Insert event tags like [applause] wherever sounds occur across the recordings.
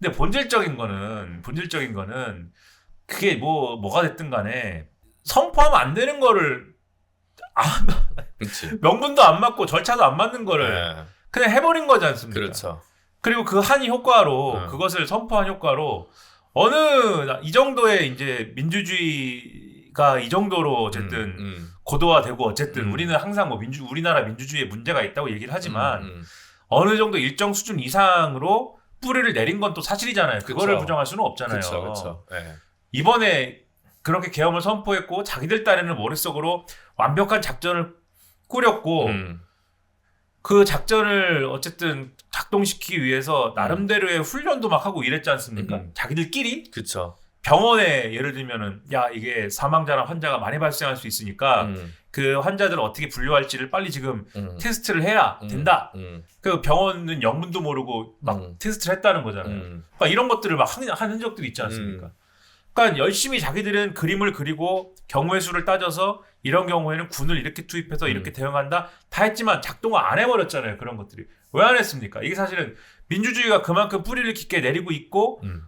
근데 본질적인 거는 본질적인 거는 그게 뭐 뭐가 됐든 간에 선포하면 안 되는 거를 아. [laughs] 명분도 안 맞고 절차도 안 맞는 거를 네. 그냥 해버린 거지 않습니까? 그렇죠. 그리고 그한 효과로 음. 그것을 선포한 효과로 어느 나- 이 정도의 이제 민주주의가 이 정도로 어쨌든 음, 음. 고도화되고 어쨌든 음. 우리는 항상 뭐 민주 우리나라 민주주의에 문제가 있다고 얘기를 하지만 음, 음. 어느 정도 일정 수준 이상으로 뿌리를 내린 건 또 사실이잖아요. 그거를 그쵸. 부정할 수는 없잖아요. 그렇죠, 그렇죠. 네. 이번에 그렇게 계엄을 선포했고 자기들 딴에는 머릿속으로 완벽한 작전을 꾸렸고 음. 그 작전을 어쨌든 작동시키기 위해서 나름대로의 훈련도 막 하고 이랬지 않습니까? 음. 자기들끼리 그렇죠. 병원에 예를 들면은 야 이게 사망자나 환자가 많이 발생할 수 있으니까 음, 그 환자들을 어떻게 분류할지를 빨리 지금 음. 테스트를 해야 음, 된다. 음, 그 병원은 영문도 모르고 막 음. 테스트를 했다는 거잖아요. 음. 그러니까 이런 것들을 막 한, 한 흔적들이 있지 않습니까? 그러니까 열심히 자기들은 그림을 그리고 경우의 수를 따져서 이런 경우에는 군을 이렇게 투입해서 음. 이렇게 대응한다 다 했지만 작동을 안 해버렸잖아요 그런 것들이 왜 안 했습니까? 이게 사실은 민주주의가 그만큼 뿌리를 깊게 내리고 있고 음.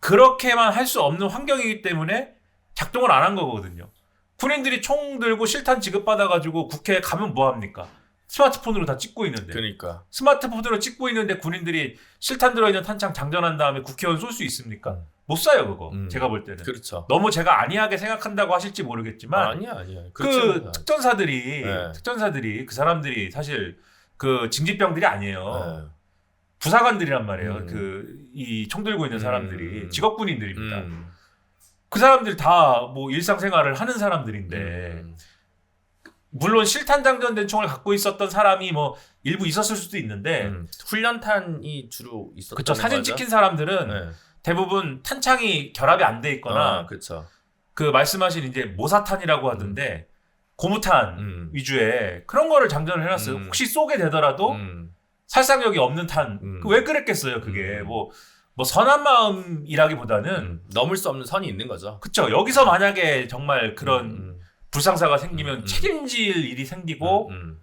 그렇게만 할 수 없는 환경이기 때문에 작동을 안 한 거거든요. 군인들이 총 들고 실탄 지급받아가지고 국회에 가면 뭐 합니까? 스마트폰으로 다 찍고 있는데 그러니까. 스마트폰으로 찍고 있는데 군인들이 실탄 들어있는 탄창 장전한 다음에 국회의원 쏠 수 있습니까? 못 쏴요 그거 음. 제가 볼 때는 그렇죠. 너무 제가 안이하게 생각한다고 하실지 모르겠지만 아 니야, 아니야. 그. 특전사들이 네. 특전사들이 그 사람들이 사실 그 징집병들이 아니에요 네. 부사관들이란 말이에요 음. 그이 총 들고 있는 사람들이 음. 직업 군인들입니다 음. 그 사람들 다 뭐 일상생활을 하는 사람들인데 음. 물론 실탄 장전된 총을 갖고 있었던 사람이 뭐 일부 있었을 수도 있는데 음. 훈련탄이 주로 있었던 그쵸 사진 거죠? 찍힌 사람들은 네. 대부분 탄창이 결합이 안 돼 있거나 아, 그렇죠. 그 말씀하신 이제 모사탄이라고 하던데 고무탄 음. 위주의 그런 거를 장전을 해놨어요. 음. 혹시 쏘게 되더라도 음. 살상력이 없는 탄. 음. 그왜 그랬겠어요, 그게. 음. 뭐, 뭐 선한 마음이라기보다는 음. 넘을 수 없는 선이 있는 거죠. 그쵸. 여기서 만약에 정말 그런 음. 불상사가 생기면 음, 음. 책임질 일이 생기고 음.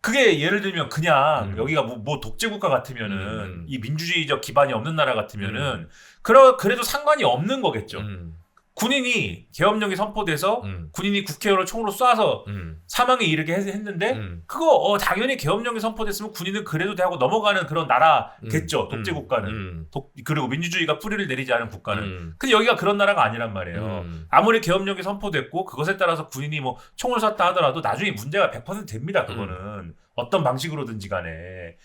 그게 예를 들면 그냥 음. 여기가 뭐, 뭐 독재국가 같으면은 음. 이 민주주의적 기반이 없는 나라 같으면은 그러, 그래도 상관이 없는 거겠죠. 음. 군인이 계엄령이 선포돼서 음. 군인이 국회의원을 총으로 쏴서 음. 사망에 이르게 했- 했는데 음. 그거 어, 당연히 계엄령이 선포됐으면 군인은 그래도 되고 넘어가는 그런 나라겠죠. 음. 독재 국가는. 음. 독- 그리고 민주주의가 뿌리를 내리지 않은 국가는. 음. 근데 여기가 그런 나라가 아니란 말이에요. 음. 아무리 계엄령이 선포됐고 그것에 따라서 군인이 뭐 총을 쐈다 하더라도 나중에 문제가 100% 됩니다. 그거는 음. 어떤 방식으로든지 간에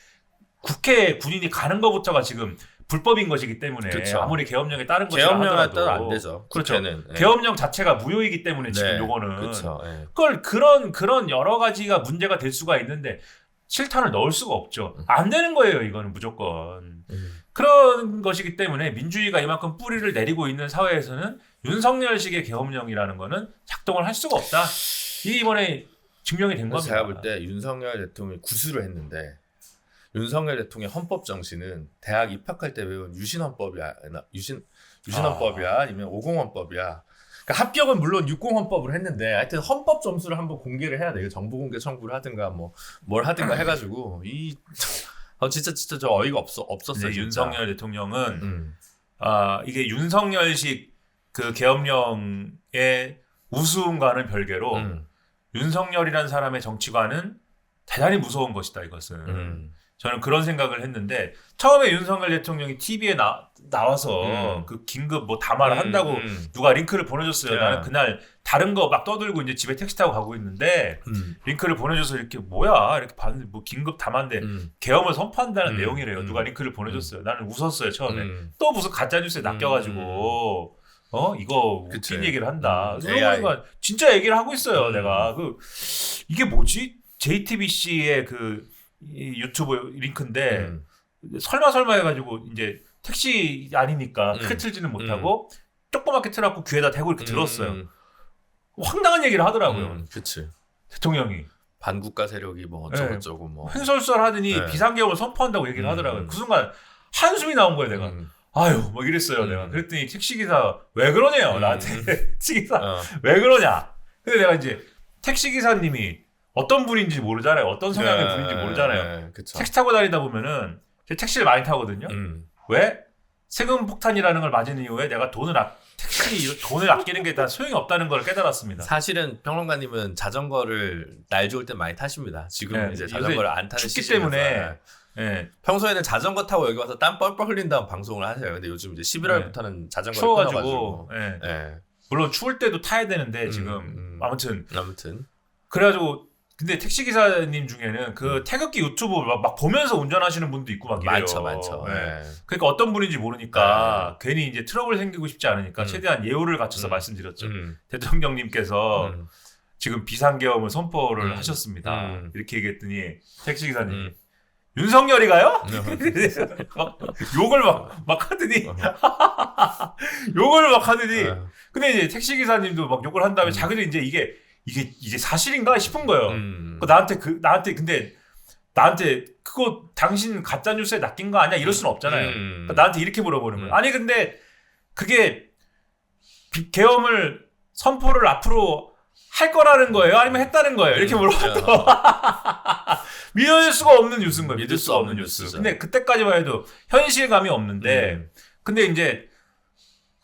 국회에 군인이 가는 것부터가 지금 불법인 것이기 때문에 그쵸. 아무리 계엄령에 따른 것이라 계엄령에 따라 안 되죠. 그렇죠. 네. 계엄령 자체가 무효이기 때문에 지금 네. 요거는 그렇죠. 예. 그걸 그런 그런 여러 가지가 문제가 될 수가 있는데 실탄을 넣을 수가 없죠. 안 되는 거예요, 이거는 무조건. 음. 그런 것이기 때문에 민주주의가 이만큼 뿌리를 내리고 있는 사회에서는 윤석열식의 계엄령이라는 거는 작동을 할 수가 없다. 이게 이번에 증명이 된 겁니다. 제가 볼 때 윤석열 대통령이 구술을 했는데 윤석열 대통령의 헌법 정신은 대학 입학할 때 배운 유신 헌법이야, 나- 유신 유신 헌법이야, 아니면 오공 헌법이야. 그러니까 합격은 물론 육공 헌법으로 했는데 하여튼 헌법 점수를 한번 공개를 해야 돼요. 정보 공개 청구를 하든가 뭐 뭘 하든가 해가지고 이 [laughs] 어, 진짜 진짜 저 어이가 없어 없었어요. 네. 윤석열 대통령은 음, 아 이게 윤석열식 그 계엄령의 우스움과는 별개로 음, 윤석열이라는 사람의 정치관은 대단히 무서운 것이다 이것은. 음, 저는 그런 생각을 했는데 처음에 윤석열 대통령이 TV에 나, 나와서 음. 그 긴급 뭐 담화를 한다고 음, 누가 링크를 보내줬어요. 야. 나는 그날 다른 거 막 떠들고 이제 집에 택시 타고 가고 있는데 음, 링크를 보내줘서 이렇게 뭐야 이렇게 봤는데 뭐 긴급 담화인데 음, 계엄을 선포한다는 음. 내용이래요. 음. 누가 링크를 보내줬어요. 나는 웃었어요 처음에. 음. 또 무슨 가짜 뉴스에 낚여가지고 어 이거 그치. 웃긴 얘기를 한다. 음. 그러고. 보니까 진짜 얘기를 하고 있어요. 음. 내가 그 이게 뭐지? JTBC의 그 이 유튜브 링크인데 음. 설마 설마 해가지고 이제 택시 아니니까 크게 음. 틀지는 못하고 조그맣게 틀어갖고 귀에다 대고 이렇게 들었어요. 음, 황당한 얘기를 하더라고요. 음, 그치. 대통령이 반국가 세력이 뭐 네. 어쩌고 저쩌고 뭐. 횡설수설하더니 네. 비상계엄을 선포한다고 얘기를 음. 하더라고요. 그 순간 한숨이 나온 거예요. 내가 음, 아유 뭐 이랬어요. 음. 내가 그랬더니 택시 기사 왜 그러네요 음. 나한테 [laughs] 택시 기사 어, 왜 그러냐. 근데 내가 이제 택시 기사님이 어떤 분인지 모르잖아요. 어떤 성향의 네, 분인지 모르잖아요. 네, 그쵸. 택시 타고 다니다 보면은 제가 택시를 많이 타거든요. 음, 왜? 세금 폭탄이라는 걸 맞은 이후에 내가 돈을 아, 택시 돈을 아끼는 게 다 소용이 없다는 걸 깨달았습니다. 사실은 평론가님은 자전거를 날 좋을 때 많이 타십니다. 지금은 네, 이제 자전거를 안 타는 춥기 시즌이라서. 때문에 예, 평소에는 자전거 타고 여기 와서 땀 뻘뻘 흘린 다음 방송을 하세요. 근데 요즘 이제 11월부터는 자전거를 추워가지고. 예. 예. 물론 추울 때도 타야 되는데 지금 음, 음. 아무튼 아무튼 그래가지고 근데 택시 기사님 중에는 그 태극기 유튜브 막, 막 보면서 운전하시는 분도 있고 막 이래요. 음. 많죠, 많죠. 예. 예. 그러니까 어떤 분인지 모르니까 괜히 이제 트러블 생기고 싶지 않으니까 음. 최대한 예우를 갖춰서 음. 말씀드렸죠. 음. 대통령님께서 음. 지금 비상계엄을 선포를 음. 하셨습니다. 음. 이렇게 얘기했더니 택시 기사님 이 음. 윤석열이가요? 음. 막 [laughs] 욕을 막, 막 하더니 어. [laughs] 욕을 막 하더니 어. 근데 이제 택시 기사님도 막 욕을 한 다음에 음. 자기도 이제 이게 이게 이제 사실인가 싶은 거예요. 음. 그 나한테 그 나한테 근데 나한테 그거 당신 가짜 뉴스에 낚인 거 아니야 이럴 수는 없잖아요. 음. 그러니까 나한테 이렇게 물어보는 거예요. 음. 아니 근데 그게 비- 계엄을 선포를 앞으로 할 거라는 거예요? 아니면 했다는 거예요? 이렇게 물어봤더 어. [laughs] 믿을 수가 없는 뉴스인 거예요. 믿을 수 없는 뉴스죠. 근데 그때까지만 해도 현실감이 없는데 음. 근데 이제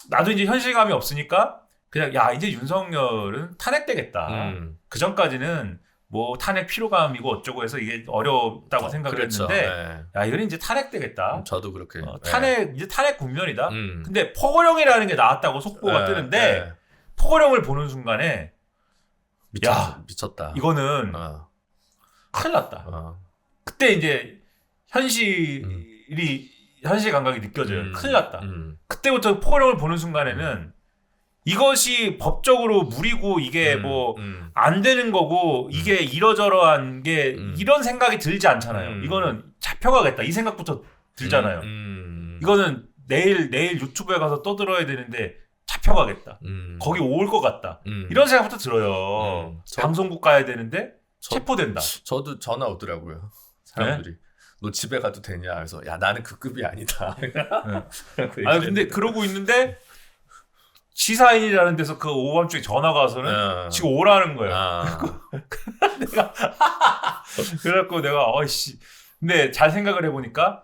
나도 이제 현실감이 없으니까 그냥 야 이제 윤석열은 탄핵되겠다. 음. 그 전까지는 뭐 탄핵 피로감이고 어쩌고 해서 이게 어렵다고 생각을 그렇죠. 했는데 예. 야 이거는 이제 탄핵되겠다. 음, 저도 그렇게. 어, 예. 탄핵 이제 탄핵 국면이다. 음. 근데 포고령이라는 게 나왔다고 속보가 예, 뜨는데 예. 포고령을 보는 순간에 미쳤, 야, 미쳤다. 이거는 어, 큰일 났다. 어. 그때 이제 현실이 현실 감각이 느껴져요. 음. 큰일 났다. 음. 그때부터 포고령을 보는 순간에는 이것이 법적으로 무리고 이게 음, 뭐 음. 안 되는 거고 이게 이러저러한 게 음. 이런 생각이 들지 않잖아요. 음. 이거는 잡혀가겠다 이 생각부터 들잖아요. 음, 음. 이거는 내일 내일 유튜브에 가서 떠들어야 되는데 잡혀가겠다. 음. 거기 올 것 같다. 음. 이런 생각부터 들어요. 음. 저- 방송국 가야 되는데 저- 체포된다. 저도 전화 오더라고요. 사람들이. 너 집에 가도 되냐? 그래서 야 나는 그 급이 아니다. [laughs] 아 근데 그러고 있는데 시사인이라는 데서 그 오밤중에 전화가 와서는 어. 지금 오라는 거예요. 아. [laughs] [laughs] 그래갖고 내가 어이씨. 근데 잘 생각을 해보니까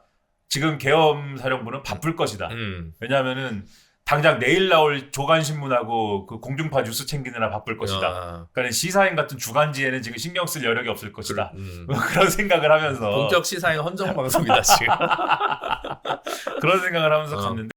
지금 계엄 사령부는 바쁠 것이다. 음. 왜냐하면은 당장 내일 나올 조간 신문하고 그 공중파 뉴스 챙기느라 바쁠 것이다. 어. 그러니까 시사인 같은 주간지에는 지금 신경 쓸 여력이 없을 것이다. 음. 뭐 그런 생각을 하면서 본격 시사인 헌정 방송이다 지금. [laughs] 그런 생각을 하면서 어. 갔는데